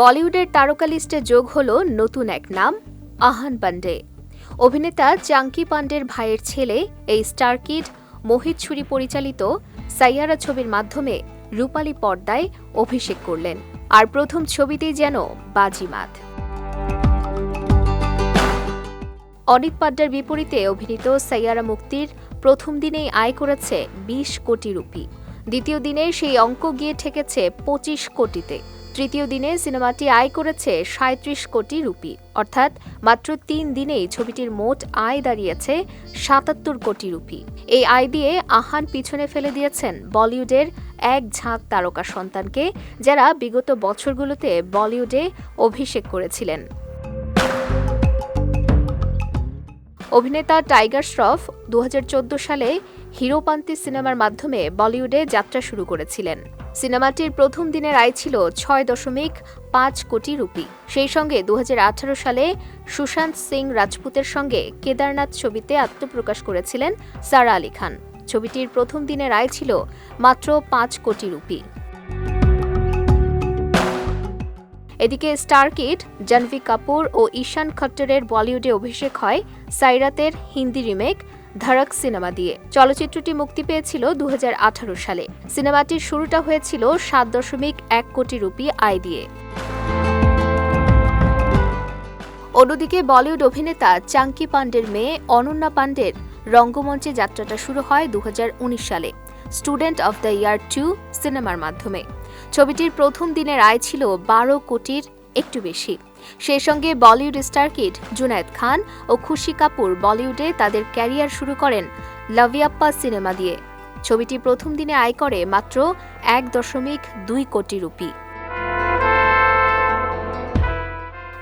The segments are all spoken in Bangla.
বলিউডের তারকা লিস্টে যোগ হল নতুন এক নাম, আহান পান্ডে অভিনেতা চাঙ্কি পান্ডের ভাইয়ের ছেলে, এই স্টার কিড, মোহিত ছুরি পরিচালিত সাইয়ারা ছবির মাধ্যমে রূপালী পর্দায় অভিষেক করলেন। আর প্রথম ছবিতেই যেন বাজিমাত অনিত পাড্ডার বিপরীতে অভিনীত সাইয়ারা মুক্তির প্রথম দিনেই আয় করেছে বিশ কোটি রুপি। দ্বিতীয় দিনে সেই অঙ্ক গিয়ে ঠেকেছে পঁচিশ কোটিতে। তৃতীয় দিনে সিনেমাটি আয় করেছে সাঁত্রিশ কোটি রুপি। অর্থাৎ মাত্র তিন দিনেই ছবিটির মোট আয় দাঁড়িয়েছে সাতাত্তর কোটি রুপি। এই আয় দিয়ে আহান পিছনে ফেলে দিয়েছেন বলিউডের এক ঝাঁক তারকা সন্তানকে, যারা বিগত বছরগুলোতে বলিউডে অভিষেক করেছিলেন। অভিনেতা টাইগার শ্রফ দু হাজার চোদ্দ সালে হিরোপান্তি সিনেমার মাধ্যমে বলিউডে যাত্রা শুরু করেছিলেন। সিনেমাটির প্রথম দিনের আয় ছিল ছয় দশমিক পাঁচ কোটি রুপি। সেই সঙ্গে দু হাজার আঠারো সালে সুশান্ত সিং রাজপুতের সঙ্গে কেদারনাথ ছবিতে আত্মপ্রকাশ করেছিলেন সারা আলী খান। ছবিটির প্রথম দিনের আয় ছিল মাত্র পাঁচ কোটি রুপি। এদিকে স্টার কিড জাহ্নবী কাপুর ও ঈশান খট্টরের বলিউডে অভিষেক হয় সাইরাতের হিন্দি রিমেক, ধড়ক সিনেমা দিয়ে। চলচ্চিত্রটি মুক্তি পেয়েছিল দু হাজার আঠারো সালে। সিনেমাটির শুরুটা হয়েছিল সাত দশমিক এক কোটি রুপি আয় দিয়ে। অন্যদিকে বলিউড অভিনেতা চাঙ্কি পান্ডের মেয়ে অনন্যা পান্ডের রঙ্গমঞ্চে যাত্রাটা শুরু হয় দু হাজার উনিশ সালে। Student of the year two সিনেমার মাধ্যমে। ছবিটির প্রথম দিনের আয় ছিল বারো কোটির একটু বেশি। সেই সঙ্গে Bollywood star kid Junaid Khan ও খুশি কাপুর বলিউডে তাদের ক্যারিয়ার শুরু করেন লাভিয়াপ্পা সিনেমা দিয়ে। ছবিটি প্রথম দিনে আয় করে মাত্র এক দশমিক দুই কোটি রুপি।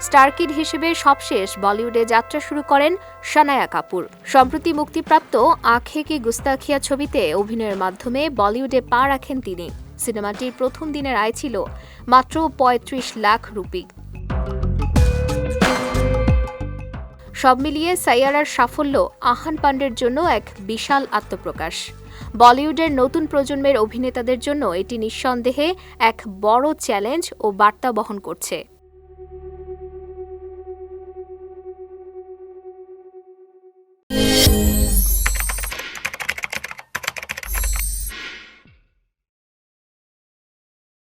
স্টারকিড হিসেবে সবশেষ বলিউডে যাত্রা শুরু করেন সানায়া কাপুর। সম্প্রতি মুক্তিপ্রাপ্ত আখে কি গুস্তাখিয়া ছবিতে অভিনয়ের মাধ্যমে বলিউডে পা রাখেন তিনি। সিনেমাটির প্রথম দিনের আয় ছিল মাত্র পঁয়ত্রিশ লাখ রুপি। সব মিলিয়ে সাইয়ারার সাফল্য আহান পান্ডের জন্য এক বিশাল আত্মপ্রকাশ। বলিউডের নতুন প্রজন্মের অভিনেতাদের জন্য এটি নিঃসন্দেহে এক বড় চ্যালেঞ্জ ও বার্তা বহন করছে।